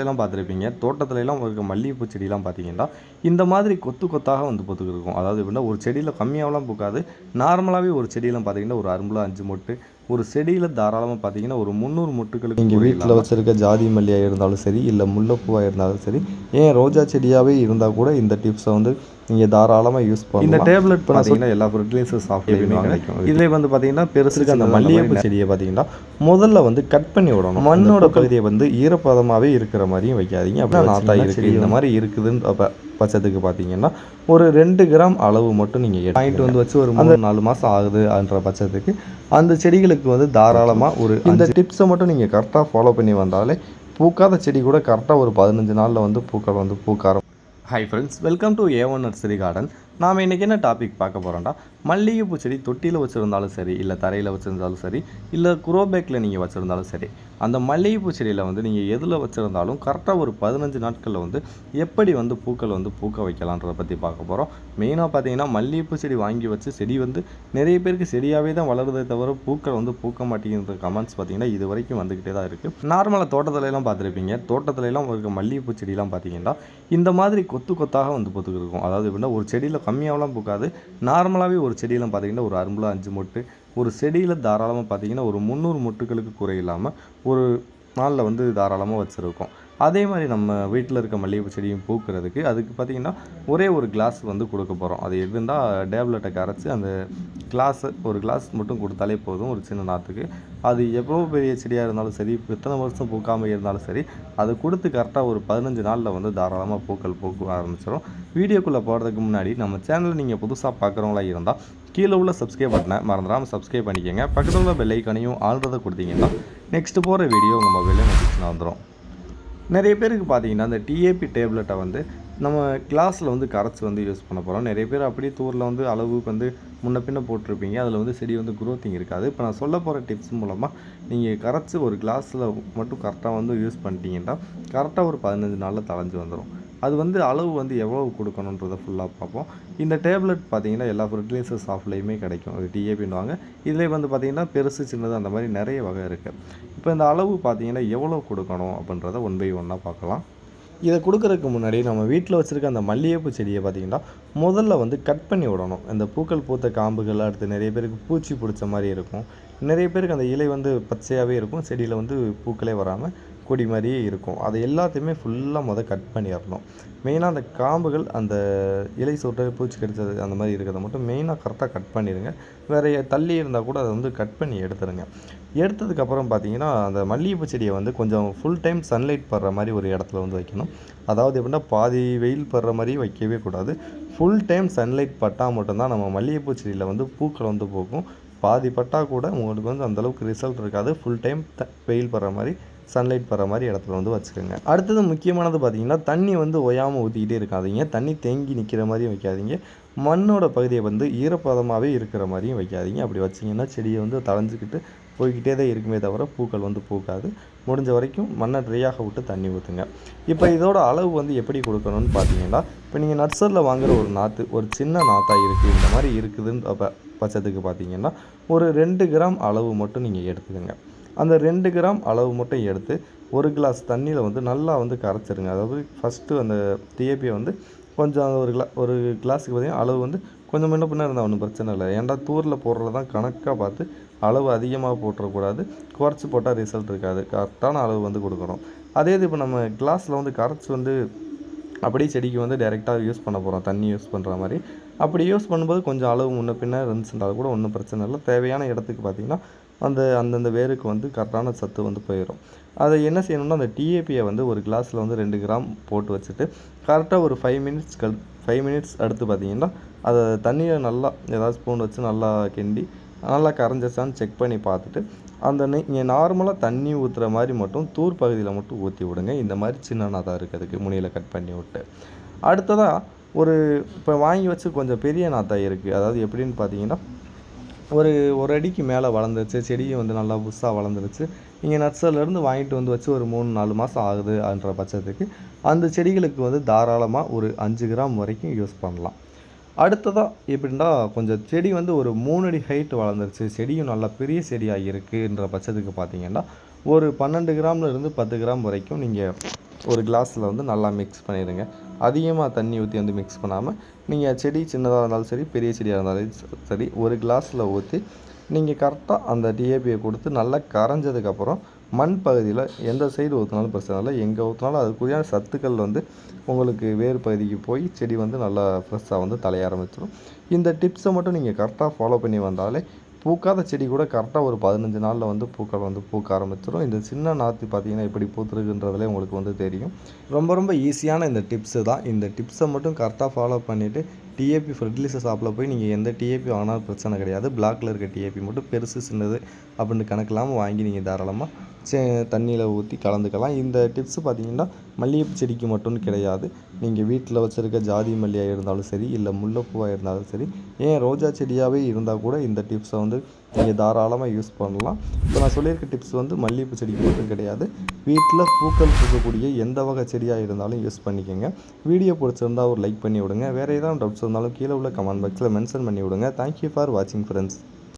எல்லாம் பார்த்துருப்பீங்க. தோட்டத்துல எல்லாம் இருக்க மல்லிகைப்பூ செடியெல்லாம் பார்த்தீங்கன்னா இந்த மாதிரி கொத்து கொத்தாக வந்து பூத்துக்கு இருக்கும் அதாவது எப்படின்னா ஒரு செடியில் கம்மியாகலாம் பூக்காது. நார்மலாகவே ஒரு செடியெல்லாம் பார்த்தீங்கன்னா ஒரு அரும்பில் அஞ்சு மொட்டு. ஒரு செடியில் தாராளமாக பார்த்தீங்கன்னா ஒரு முந்நூறு மொட்டுகளுக்கு நீங்கள் வீட்டில் வச்சுருக்க ஜாதி மல்லியாக இருந்தாலும் சரி இல்லை முல்லைப்பூவாக இருந்தாலும் சரி ஏன் ரோஜா செடியாகவே இருந்தால் கூட இந்த டிப்ஸை வந்து நீங்கள் தாராளமாக யூஸ் இந்த பண்ணலாம் டேப்லெட் பார்த்தீங்கன்னா எல்லா ஃபர்டிலைசர் சாஃப்ட்வேர் கிடைக்கும். இதிலே வந்து பார்த்தீங்கன்னா பெருசுக்கு அந்த மல்லிகைப்பூ செடியை பார்த்தீங்கன்னா முதல்ல வந்து கட் பண்ணி விடணும். மண்ணோட பகுதியை வந்து ஈரப்பதமாகவே இருக்கிற மாதிரியும் வைக்காதீங்க. அப்படின்னா நாத்தா இருக்குது இந்த மாதிரி இருக்குதுன்னு அப்ப பட்சத்துக்கு பார்த்தீங்கன்னா ஒரு ரெண்டு கிராம் அளவு மட்டும் நீங்கள் வாங்கிட்டு வந்து வச்சு ஒரு மூணு நாலு மாதம் ஆகுதுன்ற பட்சத்துக்கு அந்த செடிகளுக்கு வந்து தாராளமாக ஒரு இந்த டிப்ஸை மட்டும் நீங்கள் கரெக்டாக ஃபாலோ பண்ணி வந்தாலே பூக்காத செடி கூட கரெக்டாக ஒரு பதினஞ்சு நாளில் வந்து பூக்கள் வந்து பூக்க ஆரம்பிக்கும். Hi friends welcome to A one nursery garden நாம் இன்றைக்கி என்ன டாபிக் பார்க்க போகிறோம்டா மல்லிகைப்பூ செடி தொட்டியில் வச்சுருந்தாலும் சரி இல்லை தரையில் வச்சுருந்தாலும் சரி இல்லை குரோபேக்கில் நீங்கள் வச்சுருந்தாலும் சரி அந்த மல்லிகைப்பூ செடியில் வந்து நீங்கள் எதில் வச்சுருந்தாலும் கரெக்டாக ஒரு பதினஞ்சு நாட்களில் வந்து எப்படி வந்து பூக்கள் வந்து பூக்க வைக்கலான்றதை பற்றி பார்க்க போகிறோம் மெயினாக பார்த்தீங்கன்னா மல்லிகைப்பூ செடி வாங்கி வச்சு செடி வந்து நிறைய பேருக்கு செடியாகவே தான் வளருதே தவிர பூக்கள் வந்து பூக்க மாட்டேங்கிற கமெண்ட்ஸ் பார்த்தீங்கன்னா இது வரைக்கும் வந்துக்கிட்டே தான் இருக்குது நார்மலாக தோட்டத்துலலாம் பார்த்துருப்பீங்க. தோட்டத்துலலாம் இருக்க மல்லிகைப்பூ செடியெலாம் பார்த்தீங்கன்னா இந்த மாதிரி கொத்து கொத்தாக வந்து பூத்துக்கிருக்கும் அதாவது எப்படின்னா ஒரு செடியில் கம்மியாகலாம் பூக்காது. நார்மலாகவே ஒரு செடியெல்லாம் பார்த்திங்கன்னா ஒரு அரும்பில் அஞ்சு மொட்டு ஒரு செடியில் தாராளமாக பார்த்தீங்கன்னா ஒரு முந்நூறு மொட்டுகளுக்கு குறை இல்லாமல் ஒரு நாளில் வந்து தாராளமாக வச்சுருக்கோம். அதே மாதிரி நம்ம வீட்டில் இருக்க மல்லிகைப்பூ செடியும் பூக்கிறதுக்கு அதுக்கு பார்த்தீங்கன்னா ஒரே ஒரு கிளாஸ் வந்து கொடுக்க போகிறோம் அது இருந்தால் டேப்லெட்டை கரைச்சி அந்த கிளாஸை ஒரு கிளாஸ் மட்டும் கொடுத்தாலே போதும் ஒரு சின்ன நாற்றுக்கு அது எவ்வளோ பெரிய செடியாக இருந்தாலும் சரி எத்தனை வருஷம் பூக்காமல் இருந்தாலும் சரி அதை கொடுத்து கரெக்டாக ஒரு பதினஞ்சு நாளில் வந்து தாராளமாக பூக்கள் பூக்க ஆரம்பிச்சிடும் வீடியோக்குள்ளே போகிறதுக்கு முன்னாடி நம்ம சேனல் நீங்கள் புதுசாக பார்க்குறவங்களா இருந்தால் கீழே உள்ள சப்ஸ்கிரைப் பட்டனை மறந்துடாமல் சப்ஸ்கிரைப் பண்ணிக்கோங்க. பக்கத்தில் உள்ள பெல் ஐக்கனையும் கொடுத்தீங்கன்னா நெக்ஸ்ட் போகிற வீடியோ உங்கள் மொபைலில் நோட்டிஃபிகேஷன் வந்துடும் நிறைய பேருக்கு பார்த்தீங்கன்னா அந்த டிஏபி டேப்லெட்டை வந்து நம்ம கிளாஸில் வந்து கரைச்சி வந்து யூஸ் பண்ண போகிறோம் நிறைய பேர் அப்படியே தூரில் வந்து அளவுக்கு வந்து முன்ன பின்ன போட்டிருப்பீங்க. அதில் வந்து செடி வந்து குரோத்திங் இருக்காது. இப்போ நான் சொல்ல போகிற டிப்ஸ் மூலமாக நீங்கள் கரைச்சி ஒரு கிளாஸில் மட்டும் கரெக்டாக வந்து யூஸ் பண்ணிட்டீங்கன்னா கரெக்டாக ஒரு பதினஞ்சு நாளில் தளைஞ்சு வந்துடும் அது வந்து அளவு வந்து எவ்வளவு கொடுக்கணுன்றதை ஃபுல்லாக பார்ப்போம். இந்த டேப்லெட் பார்த்தீங்கன்னா எல்லா ஃபர்டிலைசர் ஷாப்லேயுமே கிடைக்கும். அது டிஏபின்வாங்க இதிலே வந்து பார்த்திங்கன்னா பெருசு சின்னது அந்த மாதிரி நிறைய வகை இருக்குது இப்போ இந்த அளவு பார்த்தீங்கன்னா எவ்வளோ கொடுக்கணும் அப்படின்றத ஒன் பை ஒன்னாக பார்க்கலாம். இதை கொடுக்குறதுக்கு முன்னாடி நம்ம வீட்டில் வச்சுருக்க அந்த மல்லிகைப்பூ செடியை பார்த்தீங்கன்னா முதல்ல வந்து கட் பண்ணி விடணும். இந்த பூக்கள் பூத்த காம்புகள் அடுத்து நிறைய பேருக்கு பூச்சி பிடிச்ச மாதிரி இருக்கும். நிறைய பேருக்கு அந்த இலை வந்து பச்சையாகவே இருக்கும். செடியில் வந்து பூக்களே வராமல் கொடி மாதிரியே இருக்கும். அது எல்லாத்தையுமே ஃபுல்லாக மொதல் கட் பண்ணிடணும் மெயினாக அந்த காம்புகள் அந்த இலை சொட்டு பூச்சி கடிச்சது அந்த மாதிரி இருக்கிறத மட்டும் மெயினாக கரெக்டாக கட் பண்ணிடுங்க. வேறு தள்ளி இருந்தால் கூட அதை வந்து கட் பண்ணி எடுத்துருங்க. எடுத்ததுக்கப்புறம் பார்த்தீங்கன்னா அந்த மல்லிகைப்பூ செடியை வந்து கொஞ்சம் ஃபுல் டைம் சன்லைட் படுற மாதிரி ஒரு இடத்துல வந்து வைக்கணும். அதாவது எப்படின்னா பாதி வெயில் படுற மாதிரி வைக்கவே கூடாது. ஃபுல் டைம் சன்லைட் பட்டால் மட்டும்தான் நம்ம மல்லிகைப்பூ செடியில் வந்து பூக்கள் வந்து போகும் பாதி பட்டால் கூட உங்களுக்கு வந்து அந்தளவுக்கு ரிசல்ட் இருக்காது. ஃபுல் டைம் த வெயில் படுற மாதிரி சன்லைட் படுற மாதிரி இடத்துல வந்து வச்சுக்கோங்க. அடுத்தது முக்கியமானது பார்த்தீங்கன்னா தண்ணி வந்து ஒயாமல் ஊற்றிக்கிட்டே இருக்காதீங்க. தண்ணி தேங்கி நிற்கிற மாதிரியும் வைக்காதீங்க. மண்ணோட பகுதியை வந்து ஈரப்பதமாகவே இருக்கிற மாதிரியும் வைக்காதீங்க. அப்படி வச்சிங்கன்னா செடியை வந்து தளைஞ்சிக்கிட்டு போய்கிட்டே தான் இருக்குமே தவிர பூக்கள் வந்து பூக்காது. முடிஞ்ச வரைக்கும் மண்ணை ட்ரையாக விட்டு தண்ணி ஊற்றுங்க இப்போ இதோட அளவு வந்து எப்படி கொடுக்கணும்னு பார்த்தீங்கன்னா இப்போ நீங்கள் நர்சரியில் வாங்குற ஒரு நாற்று ஒரு சின்ன நாற்றாக இருக்குது இந்த மாதிரி இருக்குதுன்னு அப்போ பட்சத்துக்கு பார்த்தீங்கன்னா ஒரு ரெண்டு கிராம் அளவு மட்டும் நீங்கள் எடுத்துக்கோங்க. அந்த ரெண்டு கிராம் அளவு மட்டும் எடுத்து ஒரு கிளாஸ் தண்ணியில் வந்து நல்லா வந்து கரைச்சிருங்க. அதாவது ஃபஸ்ட்டு அந்த டிஏபியை வந்து கொஞ்சம் ஒரு கிளா ஒரு கிளாஸுக்கு பார்த்தீங்கன்னா அளவு வந்து கொஞ்சம் முன்ன பின்ன இருந்தால் ஒன்றும் பிரச்சனை இல்லை. ஏன்டா தூரில் போடுறது தான் கணக்காக பார்த்து அளவு அதிகமாக போட்டுறக்கூடாது. குறைச்சி போட்டால் ரிசல்ட் இருக்காது. கரெக்டான அளவு வந்து கொடுக்குறோம் அதே இது இப்போ நம்ம கிளாஸில் வந்து கரைச்சி வந்து அப்படியே செடிக்கு வந்து டைரெக்டாக யூஸ் பண்ண போகிறோம் தண்ணி யூஸ் பண்ணுற மாதிரி. அப்படி யூஸ் பண்ணும்போது கொஞ்சம் அளவு முன்ன பின்ன இருந்துச்சுன்றாலும் கூட ஒன்றும் பிரச்சனை இல்லை. தேவையான இடத்துக்கு பார்த்திங்கன்னா அந்த அந்தந்த வேருக்கு வந்து கரெக்டான சத்து வந்து போயிடும் அதை என்ன செய்யணும்னா அந்த டிஏபியை வந்து ஒரு கிளாஸில் வந்து ரெண்டு கிராம் போட்டு வச்சுட்டு கரெக்டாக ஒரு ஃபைவ் மினிட்ஸ் கல் ஃபைவ் மினிட்ஸ் அடுத்து பார்த்தீங்கன்னா அதை தண்ணியில் நல்லா ஏதாவது ஸ்பூன் வச்சு நல்லா கிண்டி நல்லா கரைஞ்சிச்சான்னு செக் பண்ணி பார்த்துட்டு அந்த நீங்கள் நார்மலாக தண்ணி ஊற்றுற மாதிரி மட்டும் தூர் பகுதியில் மட்டும் ஊற்றி விடுங்க. இந்த மாதிரி சின்னனாக தான் அதுக்கு முனியில் கட் பண்ணி விட்டு. அடுத்ததாக ஒரு இப்போ வாங்கி வச்சு கொஞ்சம் பெரிய நாத்தா இருக்குது அதாவது எப்படின்னு பார்த்தீங்கன்னா ஒரு ஒரு அடிக்கு மேலே வளர்ந்துருச்சு செடியும் வந்து நல்லா புதுசாக வளர்ந்துருச்சு. நீங்கள் நர்சரிலேருந்து வாங்கிட்டு வந்து வச்சு ஒரு மூணு நாலு மாதம் ஆகுது அப்படின்ற பட்சத்துக்கு அந்த செடிகளுக்கு வந்து தாராளமாக ஒரு அஞ்சு கிராம் வரைக்கும் யூஸ் பண்ணலாம். அடுத்ததாக எப்படின்னா கொஞ்சம் செடி வந்து ஒரு மூணு அடி ஹைட் வளர்ந்துருச்சு செடியும் நல்லா பெரிய செடியாக இருக்குன்ற பட்சத்துக்கு பார்த்தீங்கன்னா ஒரு பன்னெண்டு கிராம்ல இருந்து பத்து கிராம் வரைக்கும் நீங்கள் ஒரு கிளாஸில் வந்து நல்லா மிக்ஸ் பண்ணிடுங்க. அதிகமாக தண்ணி ஊற்றி வந்து மிக்ஸ் பண்ணாமல் நீங்கள் செடி சின்னதாக இருந்தாலும் சரி பெரிய செடியாக இருந்தாலும் சரி ஒரு கிளாஸில் ஊற்றி நீங்கள் கரெக்டாக அந்த டிஏபியை கொடுத்து நல்லா கரைஞ்சதுக்கப்புறம் மண் பகுதியில் எந்த சைடு ஊற்றினாலும் பிரச்சனை இல்லை. எங்கே ஊற்றினாலும் அதுக்குரியான சத்துக்கள் வந்து உங்களுக்கு வேர் பகுதிக்கு போய் செடி வந்து நல்லா ஃப்ரெஷ்ஷாக வந்து தலைய ஆரம்பிச்சிடும். இந்த டிப்ஸை மட்டும் நீங்கள் கரெக்டாக ஃபாலோ பண்ணி வந்தாலே பூக்காத செடி கூட கரெக்டாக ஒரு பதினஞ்சு நாளில் வந்து பூக்கள் வந்து பூக்க ஆரம்பிச்சிடும் இந்த சின்ன நாற்று பார்த்தீங்கன்னா எப்படி பூத்துருக்குன்றதுலே உங்களுக்கு வந்து தெரியும். ரொம்ப ரொம்ப ஈஸியான இந்த டிப்ஸு தான். இந்த டிப்ஸை மட்டும் கரெக்டாக ஃபாலோ பண்ணிவிட்டு டிஏபி ஃபெர்டிலைசர் ஷாப்பில் போய் நீங்கள் எந்த டிஏபி வாங்கினாலும் பிரச்சனை கிடையாது. பிளாக்ல இருக்க டிஏபி மட்டும் பெருசு சின்னது அப்படின்னு கணக்கில்லாமல் வாங்கி நீங்கள் தாராளமாக சே தண்ணியில் ஊற்றி கலந்துக்கலாம். இந்த டிப்ஸ் பார்த்தீங்கன்னா மல்லிகைப்பூ செடிக்கு மட்டும் கிடையாது. நீங்கள் வீட்டில் வச்சுருக்க ஜாதி மல்லியாக இருந்தாலும் சரி இல்லை முல்லைப்பூவாக இருந்தாலும் சரி ஏன் ரோஜா செடியாகவே இருந்தால் கூட இந்த டிப்ஸை வந்து நீங்கள் தாராளமாக யூஸ் பண்ணலாம். இப்போ நான் சொல்லியிருக்க டிப்ஸ் வந்து மல்லிகைப்பூ செடிக்கு மட்டும் கிடையாது. வீட்டில் பூக்கள் பூக்கக்கூடிய எந்த வகை செடியாக இருந்தாலும் யூஸ் பண்ணிக்கோங்க. வீடியோ பிடிச்சிருந்தா ஒரு லைக் பண்ணி விடுங்க. வேறு ஏதாவது டவுட்ஸ் இருந்தாலும் கீழே உள்ள கமெண்ட் பாக்ஸில் மென்ஷன் பண்ணி விடுங்க. தேங்க்யூ ஃபார் வாட்சிங் ஃப்ரெண்ட்ஸ்